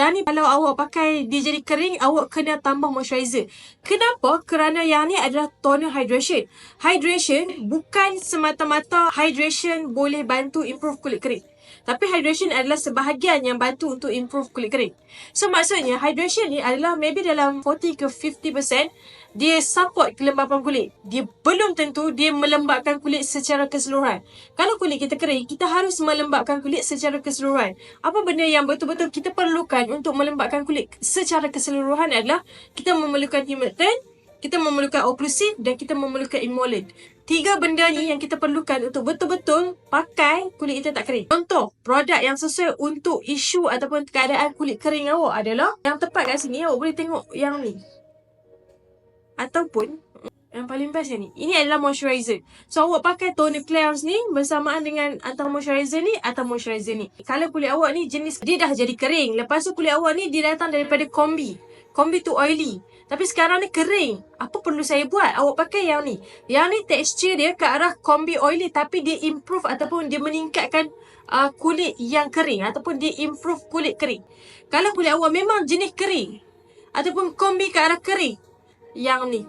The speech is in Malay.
Yang ni kalau awak pakai dia jadi kering, awak kena tambah moisturizer. Kenapa? Kerana yang ni adalah toner hydration. Hydration bukan semata-mata hydration boleh bantu improve kulit kering. Tapi hydration adalah sebahagian yang bantu untuk improve kulit kering. So maksudnya hydration ni adalah maybe dalam 40 ke 50% dia support kelembapan kulit. Dia belum tentu dia melembabkan kulit secara keseluruhan. Kalau kulit kita kering, kita harus melembabkan kulit secara keseluruhan. Apa benda yang betul-betul kita perlukan untuk melembabkan kulit secara keseluruhan adalah kita memerlukan humectant, kita memerlukan oklusif dan kita memerlukan emollient. Tiga benda ni yang kita perlukan untuk betul-betul pakai kulit kita tak kering. Contoh, produk yang sesuai untuk isu ataupun keadaan kulit kering awak adalah yang tepat kat sini awak boleh tengok yang ni. Ataupun yang paling best yang ni. Ini adalah moisturizer. So awak pakai toner cleanse ni bersamaan dengan antara moisturizer ni atau moisturizer ni. Kalau kulit awak ni jenis dia dah jadi kering. Lepas tu kulit awak ni dia datang daripada kombi. Kombi tu oily. Tapi sekarang ni kering. Apa perlu saya buat? Awak pakai yang ni. Yang ni tekstur dia ke arah kombi oily tapi dia improve ataupun dia meningkatkan uh, kulit yang kering ataupun dia improve kulit kering. Kalau kulit awak memang jenis kering ataupun kombi ke arah kering. Yang ni